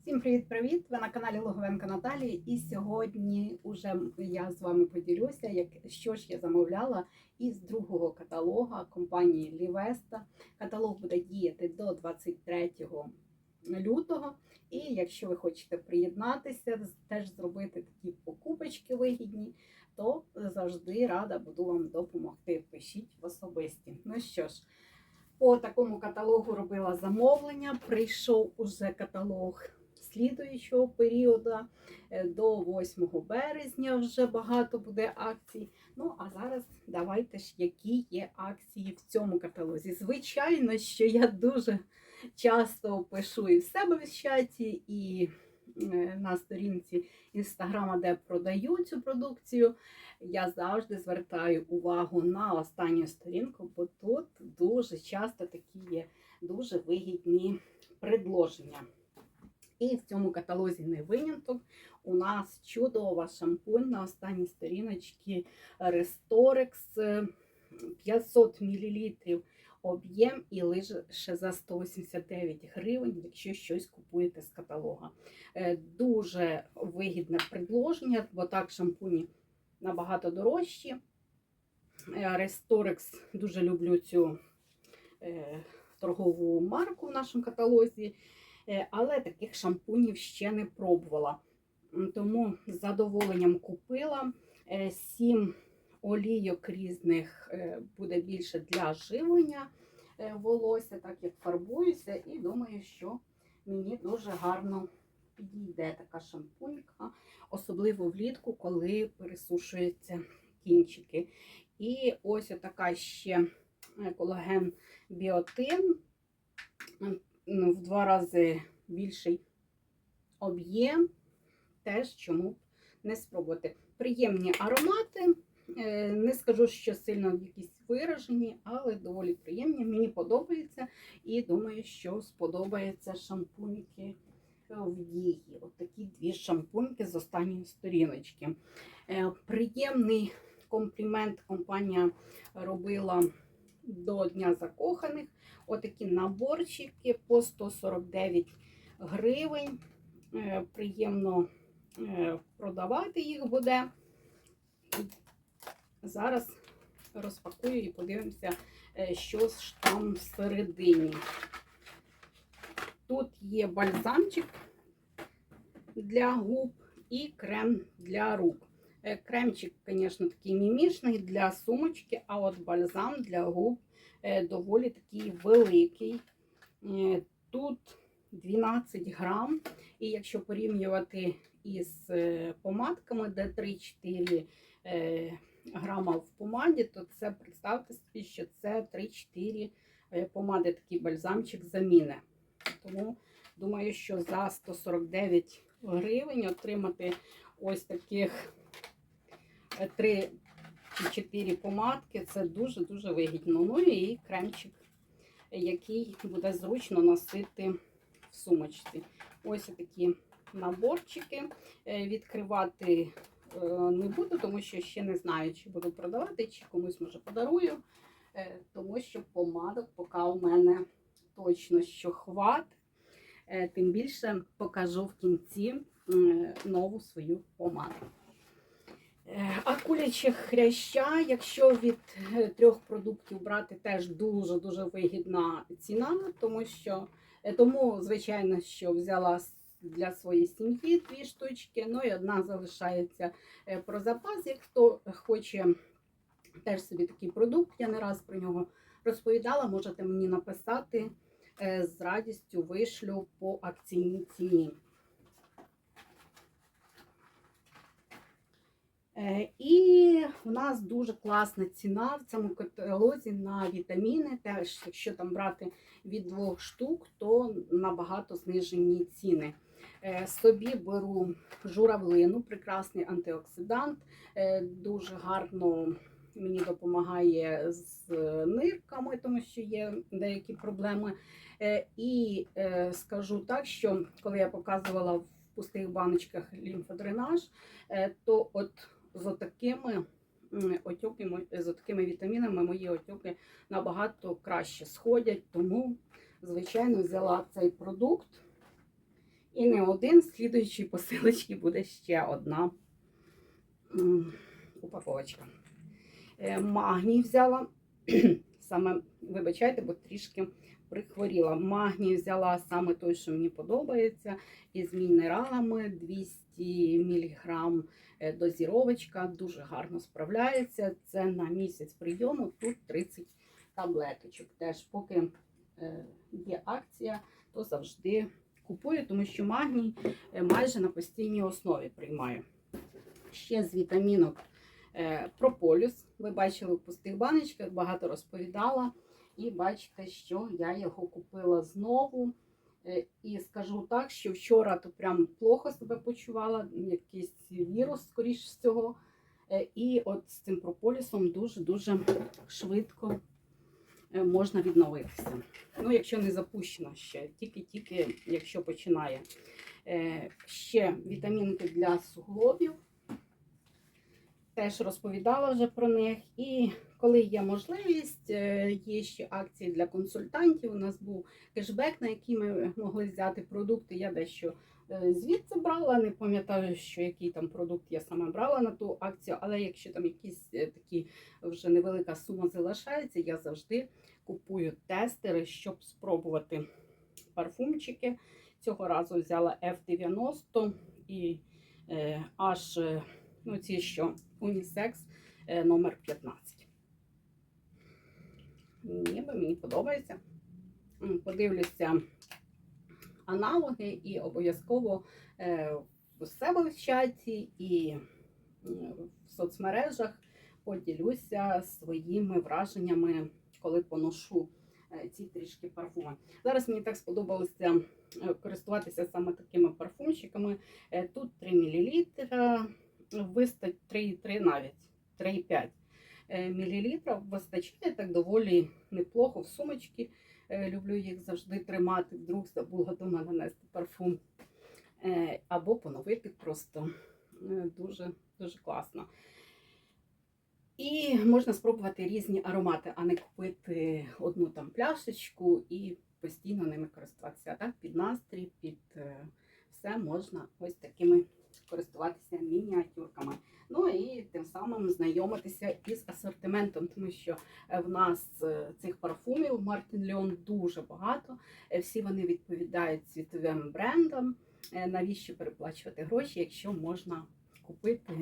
Всім привіт-привіт! Ви на каналі Логовенка Наталії. І сьогодні уже я з вами поділюся, як що ж я замовляла із другого каталога компанії Лівеста. Каталог буде діяти до 23 лютого. І якщо ви хочете приєднатися, теж зробити такі покупочки вигідні, то завжди рада буду вам допомогти. Пишіть в особисті. Ну що ж, по такому каталогу робила замовлення. Прийшов уже каталог слідуючого періоду е, до 8 березня вже багато буде акцій. Ну, а зараз давайте ж, які є акції в цьому каталозі. Звичайно, що я дуже часто пишу і в себе в чаті, і е, на сторінці інстаграма, де продаю цю продукцію. Я завжди звертаю увагу на останню сторінку, бо тут дуже часто такі є дуже вигідні предложення. І в цьому каталозі не виняток. У нас чудова шампунь на останній сторіночці Restorex 500 мл об'єм і лише за 189 гривень, якщо щось купуєте з каталога. Е, Дуже вигідне предложення, бо так шампуні набагато дорожчі. Е, Restorex дуже люблю цю е, торгову марку в нашому каталозі. Е, але таких шампунів ще не пробувала. Тому з задоволенням купила. Е, Сім олійок різних е, буде більше для живлення волосся, так як фарбуюся, і думаю, що мені дуже гарно підійде така шампунька, особливо влітку, коли пересушуються кінчики. І ось така ще колаген біотин в два рази більший об'єм. Теж чому б не спробувати. Приємні аромати. Е, Не скажу, що сильно якісь виражені, але доволі приємні. Мені подобається і думаю, що сподобається шампуньки в дії. От дві шампуньки з останньої сторіночки. Е, Приємний комплімент компанія робила до Дня закоханих. Отакі наборчики по 149 гривень. Е, Приємно е, продавати їх буде. Зараз розпакую і подивимося, е, що ж там всередині. Тут є бальзамчик для губ і крем для рук. Е, Кремчик, звісно, такий мімішний для сумочки, а от бальзам для губ е, доволі такий великий. Е, Тут 12 грам. І якщо порівнювати із помадками, де 3-4 е, грама в помаді, то це представте собі, що це 3-4 е, помади, такий бальзамчик заміни. Тому думаю, що за 149 гривень отримати ось таких 3 чи 4 помадки це дуже-дуже вигідно. Ну і кремчик, який буде зручно носити в сумочці. Ось такі наборчики. Е, Відкривати е, не буду, тому що ще не знаю, чи буду продавати, чи комусь може подарую. Е, Тому що помадок поки у мене точно що хват. Е, Тим більше покажу в кінці нову свою помаду. Е, А куляче хряща, якщо від е, трьох продуктів брати, теж дуже-дуже вигідна ціна, тому що е, тому, звичайно, що взяла для своєї сім'ї дві штучки, ну і одна залишається про запас. Як хто хоче теж собі такий продукт, я не раз про нього розповідала, можете мені написати. З радістю вишлю по акційній ціні. І в нас дуже класна ціна в цьому каталозі на вітаміни. Теж, якщо там брати від двох штук, то набагато знижені ціни. Е, Собі беру журавлину, прекрасний антиоксидант, е, дуже гарно мені допомагає з нирками, тому що є деякі проблеми. Е, І е, скажу так, що коли я показувала в пустих баночках лімфодренаж, е, то от з отакими отьоками, з такими вітамінами мої отьоки набагато краще сходять. Тому, звичайно, взяла цей продукт І не один, з слідуючої посилочки буде ще одна упаковочка. Е, Магній взяла. Саме, вибачайте, бо трішки прихворіла. Магній взяла саме той, що мені подобається, із мінералами 200 мг дозіровочка, дуже гарно справляється. Це на місяць прийому, тут 30 таблеточок. Теж поки е, є акція, то завжди купую, тому що магній е, майже на постійній основі приймаю. Ще з вітамінок е, прополіс. Ви бачили в пустих баночках, багато розповідала. І бачите, що я його купила знову. Е, І скажу так, що вчора то прям плохо себе почувала, якийсь вірус, скоріш всього. Е, І от з цим прополісом дуже-дуже швидко е, можна відновитися. Ну, якщо не запущено ще, тільки-тільки, якщо починає. Ще вітамінки для суглобів. Теж розповідала вже про них. І коли є можливість, е, є ще акції для консультантів. У нас був кешбек, на який ми могли взяти продукти. Я дещо е, звідси брала. Не пам'ятаю, що який там продукт я саме брала на ту акцію, але якщо там якісь е, такі вже невелика сума залишається, я завжди купую тестери, щоб спробувати парфумчики. Цього разу взяла F90 і аж ну, ці що унісекс номер 15. Ніби мені подобається. Подивлюся аналоги і обов'язково е, в себе в чаті і е, в соцмережах поділюся своїми враженнями, коли поношу е, ці трішки парфуми. Зараз мені так сподобалося е, користуватися саме такими парфумчиками. Е, Тут 3 мл, вистачить 3,3 навіть 3,5 е, мл. Вистачає так доволі неплохо в сумочки. Е, Люблю їх завжди тримати. Вдруг забула дома нанести парфум. Е, Або поновити просто Е, дуже, дуже класно. І можна спробувати різні аромати, а не купити одну там пляшечку і постійно ними користуватися. Так, під настрій, під е, все можна ось такими користуватися мініатюрками. Ну і тим самим знайомитися із асортиментом, тому що е, в нас е, цих парфумів Мартін Леон дуже багато. Е, Всі вони відповідають світовим брендам. Навіщо переплачувати гроші, якщо можна купити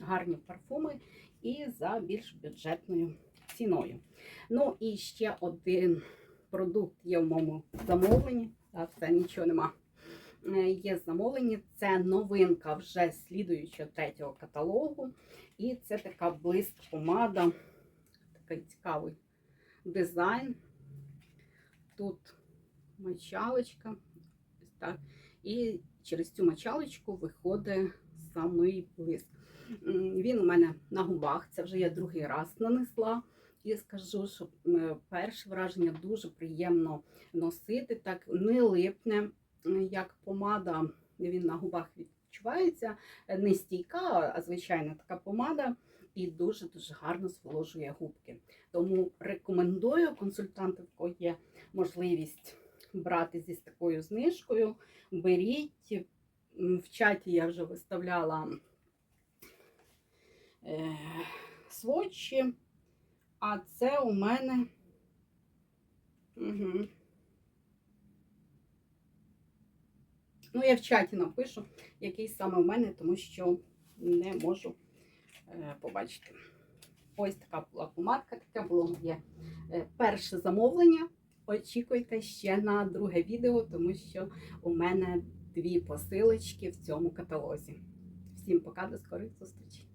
гарні парфуми і за більш бюджетною ціною. Ну і ще один продукт є в моєму замовленні. Так, це нічого нема. Е, Є замовлення, це новинка вже слідуючого третього каталогу. І це така блиск помада, такий цікавий дизайн. Тут мочалочка. Так. І через цю мочалочку виходить самий блиск. Він у мене на губах, це вже я другий раз нанесла. І скажу, що перше враження дуже приємно носити, так не липне, як помада, він на губах відчувається. Е, Не стійка, а звичайна така помада. І дуже-дуже гарно зволожує губки. Тому рекомендую консультантів, в кого є можливість брати зі такою знижкою. Беріть. В чаті я вже виставляла е, сводчі, а це у мене. Угу. Ну, я в чаті напишу, який саме в мене, тому що не можу е, побачити. Ось така була помадка, таке було моє е, перше замовлення. Очікуйте ще на друге відео, тому що у мене дві посилочки в цьому каталозі. Всім пока, до скорих зустрічей!